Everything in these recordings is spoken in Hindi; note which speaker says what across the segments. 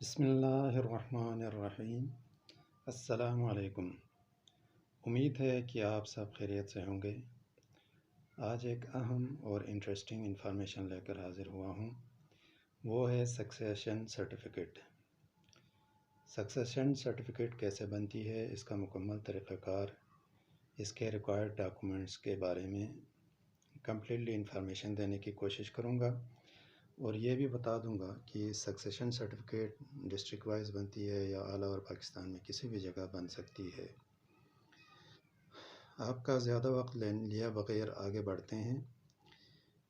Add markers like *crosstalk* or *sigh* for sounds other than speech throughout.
Speaker 1: बसमीम असलकुम उम्मीद है कि आप सब खैरियत से होंगे। आज एक अहम और इंटरेस्टिंग इन्फॉर्मेशन लेकर हाज़िर हुआ हूँ। वो है सक्सेशन सर्टिफ़िकेट सक्सेशन सर्टिफ़िकेट कैसे बनती है, इसका मुकम्मल तरीक़ाकार, इसके रिक्वायर्ड डॉक्यूमेंट्स के बारे में कम्प्लीटली इन्फॉर्मेशन देने की कोशिश करूँगा। और ये भी बता दूँगा कि सक्सेशन सर्टिफिकेट डिस्ट्रिक्ट वाइज बनती है या ऑल ओवर पाकिस्तान में किसी भी जगह बन सकती है। आपका ज़्यादा वक्त ले, लिया बगैर आगे बढ़ते हैं।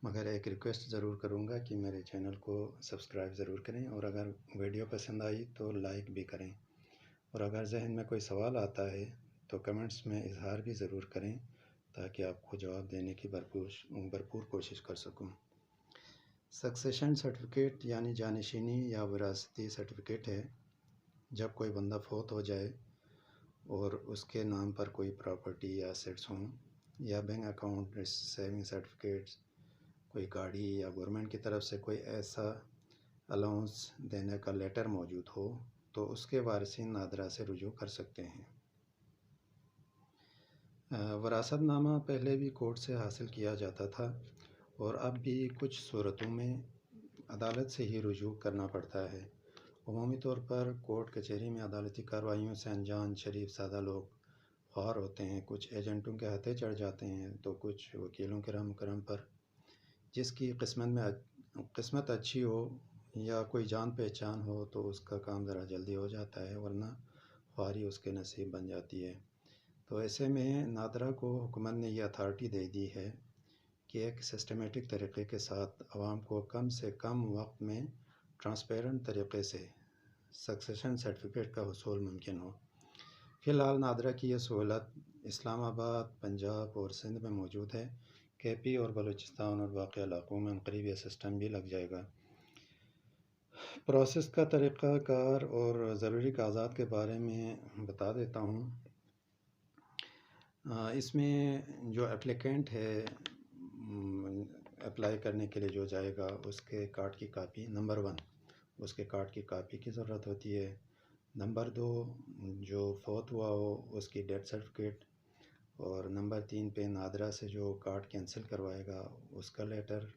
Speaker 1: मगर एक रिक्वेस्ट ज़रूर करूँगा कि मेरे चैनल को सब्सक्राइब ज़रूर करें और अगर वीडियो पसंद आई तो लाइक भी करें। और अगर जहन में कोई सवाल आता है तो कमेंट्स में इजहार भी ज़रूर करें ताकि आपको जवाब देने की भरपूर भरपूर कोशिश कर सकूँ। सक्सेशन सर्टिफिकेट यानी जानशीनी या विरासती सर्टिफिकेट है। जब कोई बंदा फोत हो जाए और उसके नाम पर कोई प्रॉपर्टी या सेट्स हों या बैंक अकाउंट सेविंग सर्टिफिकेट्स कोई गाड़ी या गवर्नमेंट की तरफ़ से कोई ऐसा अलाउंस देने का लेटर मौजूद हो तो उसके वारसिन नादरा से रुजू कर सकते हैं। वरासतनामा पहले भी कोर्ट से हासिल किया जाता था। और अब भी कुछ सूरतों में अदालत से ही रुजू करना पड़ता है। अमूमी तौर पर कोर्ट कचहरी में अदालती कार्रवाइयों से अनजान शरीफ सादा लोग ख्वार होते हैं। कुछ एजेंटों के हाथे चढ़ जाते हैं तो कुछ वकीलों के रम करम पर। जिसकी किस्मत में किस्मत अच्छी हो या कोई जान पहचान हो तो उसका काम ज़रा जल्दी हो जाता है, वरना ख्वारी उसके नसीब बन जाती है। तो ऐसे में नादरा को हुकूमत ने यह अथॉरिटी दे दी है कि एक सिस्टमेटिक तरीक़े के साथ आवाम को कम से कम वक्त में ट्रांसपेरेंट तरीक़े से सक्सेशन सर्टिफिकेट का हसूल मुमकिन हो। फ़िलहाल नादरा की यह सहूलत इस्लामाबाद, पंजाब और सिंध में मौजूद है। के पी और बलूचिस्तान और बाक़ी इलाक़ों में करीब यह सिस्टम भी लग जाएगा। प्रोसेस का तरीक़ाकार और ज़रूरी कागजात के बारे में बता देता हूँ। इसमें जो एप्लीकेंट है अप्लाई करने के लिए जो जाएगा, उसके कार्ड की कापी नंबर वन उसके कार्ड की कापी की ज़रूरत होती है। नंबर दो, जो फोत हुआ हो, उसकी डेथ सर्टिफिकेट और नंबर तीन पे नादरा से जो कार्ड कैंसिल करवाएगा, उसका लेटर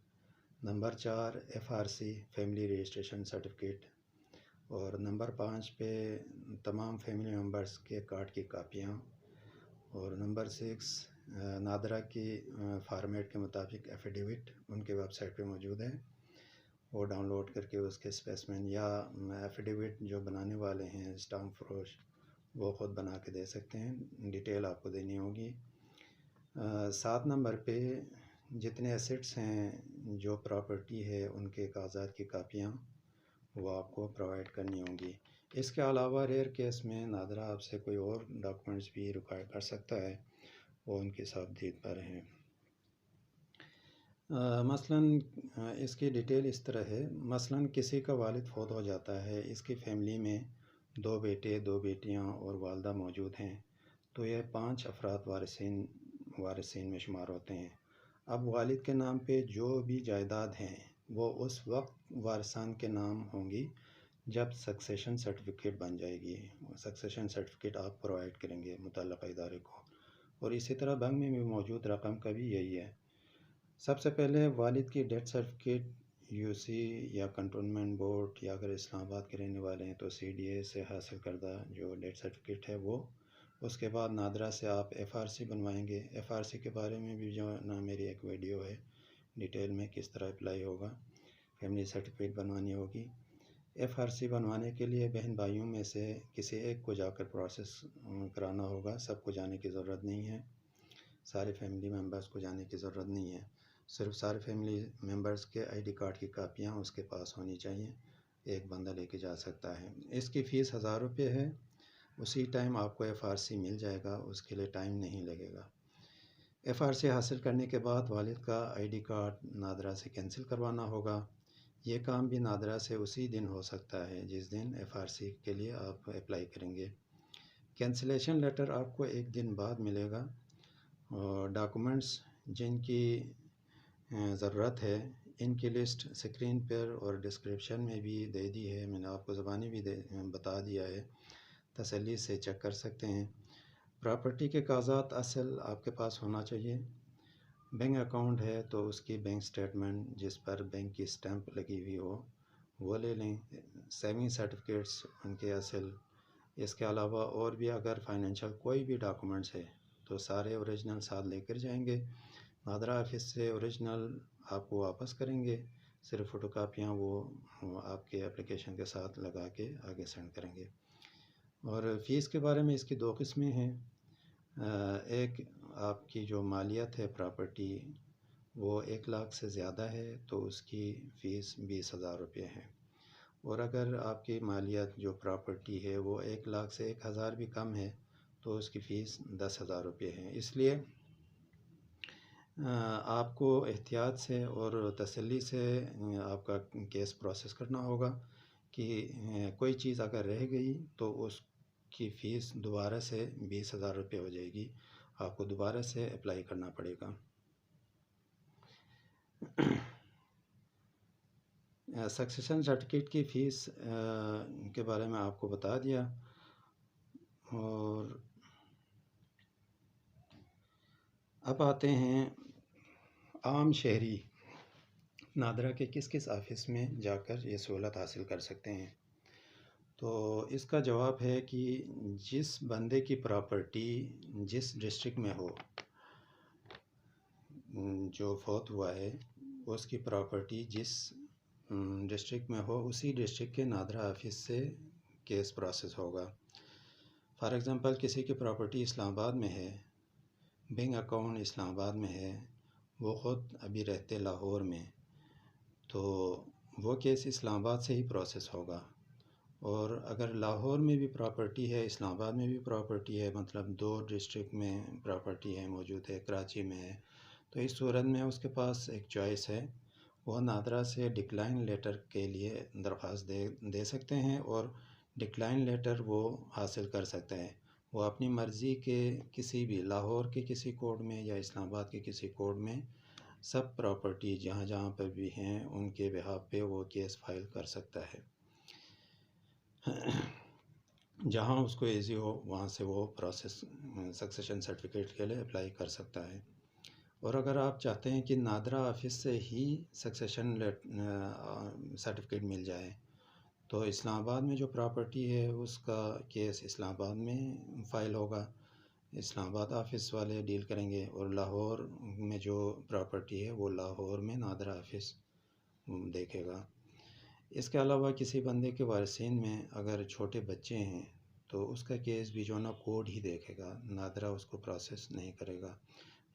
Speaker 1: नंबर चार एफआरसी फैमिली रजिस्ट्रेशन सर्टिफिकेट और नंबर पाँच पे तमाम फैमिली मेंबर्स के कार्ड की कापियाँ और नंबर सिक्स नादरा की फार्मेट के मुताबिक एफिडेविट उनके वेबसाइट पे मौजूद है। वो डाउनलोड करके उसके स्पेसमैन या एफिडेविट जो बनाने वाले हैं स्टाम फरोश वो ख़ुद बना के दे सकते हैं। डिटेल आपको देनी होगी। सात नंबर पे जितने एसेट्स हैं, जो प्रॉपर्टी है, उनके कागजात की कापियाँ, वो आपको प्रोवाइड करनी होंगी। इसके अलावा रेयर केस में नादरा आपसे कोई और डॉक्यूमेंट्स भी रिक्वायर कर सकता है। वो उनकी सावधीद रहे हैं। मसलन इसकी डिटेल इस तरह है। मसलन, किसी का वालिद फौत हो जाता है। इसकी फैमिली में दो बेटे, दो बेटियाँ और वालदा मौजूद हैं। तो यह पाँच अफराद वारसिन वारसिन में शुमार होते हैं। अब वालिद के नाम पे जो भी जायदाद हैं, वो उस वक्त वारसान के नाम होंगी जब सक्सेशन सर्टिफिकेट बन जाएगी। सक्सेशन सर्टिफिकेट आप प्रोवाइड करेंगे मुतल इदारे को। और इसी तरह बैंक में भी मौजूद रकम का भी यही है। सबसे पहले वालिद की डेथ सर्टिफिकेट यूसी या कंटोनमेंट बोर्ड या अगर इस्लामाबाद के रहने वाले हैं तो सीडीए से हासिल करदा जो डेथ सर्टिफिकेट है वो। उसके बाद नादरा से आप एफआरसी बनवाएँगे। एफआरसी के बारे में भी जो ना मेरी एक वीडियो है। डिटेल में किस तरह अप्लाई होगा। फैमिली सर्टिफिकेट बनवानी होगी। एफआरसी बनवाने के लिए बहन भाइयों में से किसी एक को जाकर प्रोसेस कराना होगा। सबको जाने की ज़रूरत नहीं है। सारे फैमिली मेंबर्स को जाने की ज़रूरत नहीं है। सिर्फ़ सारे फैमिली मेंबर्स के आईडी कार्ड की कापियाँ उसके पास होनी चाहिए। एक बंदा लेके जा सकता है। इसकी फ़ीस हज़ार रुपये है। उसी टाइम आपको एफआरसी मिल जाएगा। उसके लिए टाइम नहीं लगेगा। एफआरसी हासिल करने के बाद वालिद का आईडी कार्ड नादरा से कैंसिल करवाना होगा। ये काम भी नादरा से उसी दिन हो सकता है जिस दिन एफआरसी के लिए आप अप्लाई करेंगे। कैंसिलेशन लेटर आपको एक दिन बाद मिलेगा और डॉक्यूमेंट्स जिनकी ज़रूरत है, इनकी लिस्ट स्क्रीन पर और डिस्क्रिप्शन में भी दे दी है। मैंने आपको ज़बानी भी दे, बता दिया है। तसली से चेक कर सकते हैं। प्रॉपर्टी के कागजात असल आपके पास होना चाहिए। बैंक अकाउंट है तो उसकी बैंक स्टेटमेंट जिस पर बैंक की स्टैंप लगी हुई हो, वो ले लें। सेविंग सर्टिफिकेट्स उनके असल। इसके अलावा और भी अगर फाइनेंशियल कोई भी डॉक्यूमेंट्स है तो सारे ओरिजिनल साथ लेकर जाएँगे। नादरा ऑफ़िस से ओरिजिनल आपको वापस करेंगे। सिर्फ़ फ़ोटो कापियाँ वो आपके एप्लीकेशन के साथ लगा के आगे सेंड करेंगे। और फ़ीस के बारे में इसकी दो किस्में हैं। एक आपकी जो मालियत है प्रॉपर्टी, वो एक लाख से ज़्यादा है तो उसकी फ़ीस बीस हज़ार रुपये है। और अगर आपकी मालियत जो प्रॉपर्टी है, वो एक लाख से एक हज़ार भी कम है तो उसकी फ़ीस दस हज़ार रुपये है। इसलिए आपको एहतियात से और तसल्ली से आपका केस प्रोसेस करना होगा कि कोई चीज़ अगर रह गई तो उसकी फ़ीस दोबारा से बीस हज़ार रुपये हो जाएगी। आपको दोबारा से अप्लाई करना पड़ेगा। *clears throat* सक्सेशन सर्टिफिकेट की फ़ीस के बारे में आपको बता दिया। और अब आते हैं आम शहरी। नादरा के किस किस ऑफ़िस में जाकर ये सहूलत हासिल कर सकते हैं? तो इसका जवाब है कि जिस बंदे की प्रॉपर्टी जिस डिस्ट्रिक्ट में हो जो फौत हुआ है, उसकी प्रॉपर्टी जिस डिस्ट्रिक्ट में हो, उसी डिस्ट्रिक्ट के नादरा ऑफ़िस से केस प्रोसेस होगा। फॉर एग्ज़ाम्पल किसी की प्रॉपर्टी इस्लामाबाद में है बैंक अकाउंट इस्लामाबाद में है, वो ख़ुद अभी रहते लाहौर में तो वो केस इस्लामाबाद से ही प्रोसेस होगा। और अगर लाहौर में भी प्रॉपर्टी है, इस्लामाबाद में भी प्रॉपर्टी है मतलब दो डिस्ट्रिक्ट में प्रॉपर्टी है, मौजूद है, कराची में है तो इस सूरत में उसके पास एक चॉइस है। वह नादरा से डिक्लाइन लेटर के लिए दरख्वास्त दे दे सकते हैं और डिक्लाइन लेटर वो हासिल कर सकते हैं। वो अपनी मर्ज़ी के किसी भी, लाहौर के किसी कोर्ट में या इस्लामाबाद के किसी कोर्ट में सब प्रॉपर्टी जहाँ जहाँ पर भी हैं, उनके बिहाब पे वो केस फ़ाइल कर सकता है। *clears throat* जहाँ उसको इजी हो, वहाँ से वो प्रोसेस सक्सेशन सर्टिफिकेट के लिए अप्लाई कर सकता है। और अगर आप चाहते हैं कि नादरा ऑफ़िस से ही सक्सेशन सर्टिफिकेट मिल जाए तो इस्लामाबाद में जो प्रॉपर्टी है, उसका केस इस्लामाबाद में फ़ाइल होगा। इस्लामाबाद ऑफ़िस वाले डील करेंगे और लाहौर में जो प्रॉपर्टी है, वो लाहौर में नादरा ऑफ़िस देखेगा। इसके अलावा किसी बंदे के वारसिन में अगर छोटे बच्चे हैं तो उसका केस भी जो ना कोर्ट ही देखेगा। नादरा उसको प्रोसेस नहीं करेगा।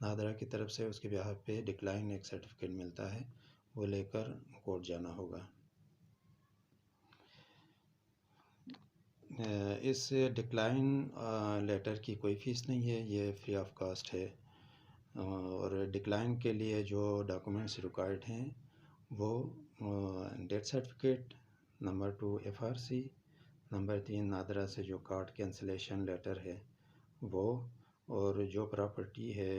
Speaker 1: नादरा की तरफ़ से उसके ब्याह पे डिक्लाइन एक सर्टिफिकेट मिलता है, वो लेकर कोर्ट जाना होगा। इस डिक्लाइन लेटर की कोई फ़ीस नहीं है, ये फ्री ऑफ़ कॉस्ट है। और डिक्लाइन के लिए जो डॉक्यूमेंट्स रिक्वायर्ड हैं वो death certificate number two FRC number तीन नादरा से जो कार्ड कैंसिलेशन लेटर है, वो, और जो प्रॉपर्टी है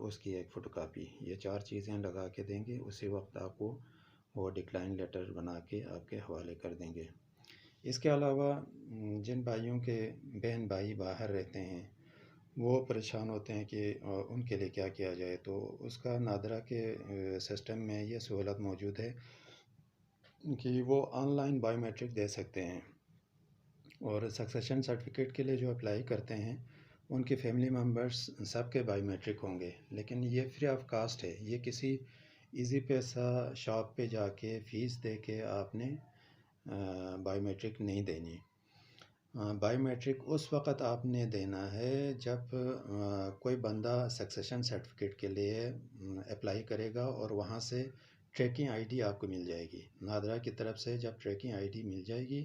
Speaker 1: उसकी एक फ़ोटोकॉपी ये चार चीज़ें लगा के देंगे, उसी वक्त आपको वो डिक्लाइन लेटर बना के आपके हवाले कर देंगे। इसके अलावा जिन भाइयों के बहन भाई बाहर रहते हैं वो परेशान होते हैं कि उनके लिए क्या किया जाए? तो उसका नादरा के सिस्टम में ये सहूलत मौजूद है कि वो ऑनलाइन बायोमेट्रिक दे सकते हैं और सक्सेशन सर्टिफिकेट के लिए जो अप्लाई करते हैं, उनके फैमिली मेंबर्स सबके बायोमेट्रिक होंगे। लेकिन ये फ्री ऑफ़ कास्ट है। ये किसी इजी पैसा शॉप पे जाके फ़ीस दे के आपने बायोमेट्रिक नहीं देनी। बायोमेट्रिक उस वक़्त आपने देना है जब कोई बंदा सक्सेशन सर्टिफिकेट के लिए अप्लाई करेगा और वहाँ से ट्रैकिंग आईडी आपको मिल जाएगी। नादरा की तरफ़ से जब ट्रैकिंग आईडी मिल जाएगी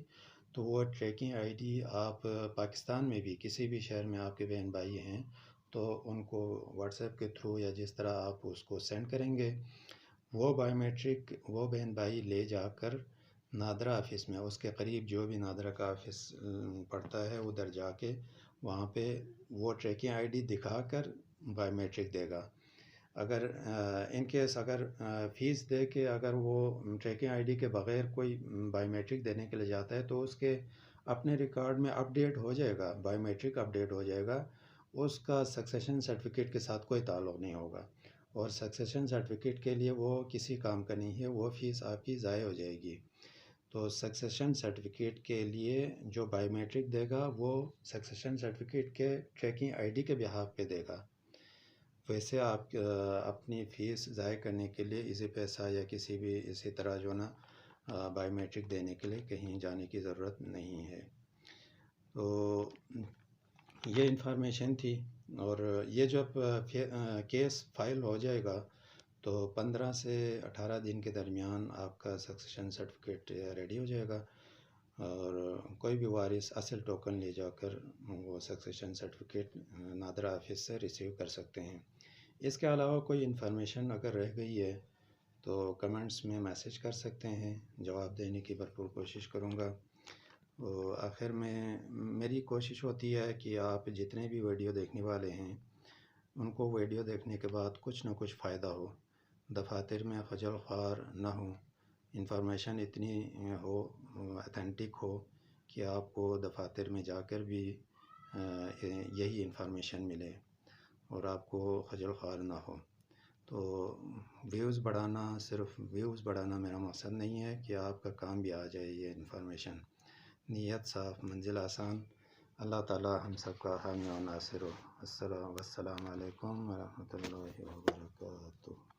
Speaker 1: तो वो ट्रैकिंग आईडी आप पाकिस्तान में भी, किसी भी शहर में आपके बहन भाई हैं तो उनको व्हाट्सएप के थ्रू या जिस तरह आप उसको सेंड करेंगे, वो बायोमेट्रिक वो बहन भाई ले जाकर नादरा ऑफ़िस में, उसके करीब जो भी नादरा का ऑफ़िस पड़ता है, उधर जाके वहाँ पे वो ट्रैकिंग आईडी दिखाकर बायोमेट्रिक देगा। अगर इन केस अगर फ़ीस दे के अगर वो ट्रैकिंग आईडी के बग़ैर कोई बायोमेट्रिक देने के लिए जाता है तो उसके अपने रिकॉर्ड में अपडेट हो जाएगा, बायोमेट्रिक अपडेट हो जाएगा। उसका सक्सेशन सर्टिफिकेट के साथ कोई ताल्लुक़ नहीं होगा। और सक्सेशन सर्टिफिकेट के लिए वो किसी काम का नहीं है, वो फ़ीस आपकी ज़ाय हो जाएगी। तो सक्सेशन सर्टिफिकेट के लिए जो बायोमेट्रिक देगा, वो सक्सेशन सर्टिफिकेट के ट्रैकिंग आईडी के बिहाफ पे देगा। वैसे आप अपनी फ़ीस ज़ाय करने के लिए इसी पैसा या किसी भी इसी तरह जो ना बायोमेट्रिक देने के लिए कहीं जाने की ज़रूरत नहीं है। तो ये इन्फॉर्मेशन थी और ये जब केस फ़ाइल हो जाएगा तो पंद्रह से अठारह दिन के दरमियान आपका सक्सेशन सर्टिफिकेट रेडी हो जाएगा। और कोई भी वारिस, असल टोकन ले जाकर वो सक्सेशन सर्टिफिकेट नादरा ऑफ़िस से रिसीव कर सकते हैं। इसके अलावा कोई इन्फॉर्मेशन अगर रह गई है तो कमेंट्स में मैसेज कर सकते हैं, जवाब देने की भरपूर कोशिश करूँगा। तो आखिर में मेरी कोशिश होती है कि आप जितने भी वीडियो देखने वाले हैं, उनको वीडियो देखने के बाद कुछ ना कुछ फ़ायदा हो। दफातर में खजल ख्वार ना हो। इंफॉर्मेशन इतनी हो अथेंटिक हो कि आपको दफातर में जाकर भी यही इंफॉर्मेशन मिले और आपको खजल ख्वार ना हो। तो व्यूज़ बढ़ाना सिर्फ़ व्यूज़ बढ़ाना मेरा मकसद नहीं है कि आपका काम भी आ जाए ये इन्फॉर्मेशन नीयत साफ़, मंजिल आसान। अल्लाह ताला हम सब का हामी और नासिर हो। अस्सलाम वालेकुम वरहमतुल्लाहि व बरकातहू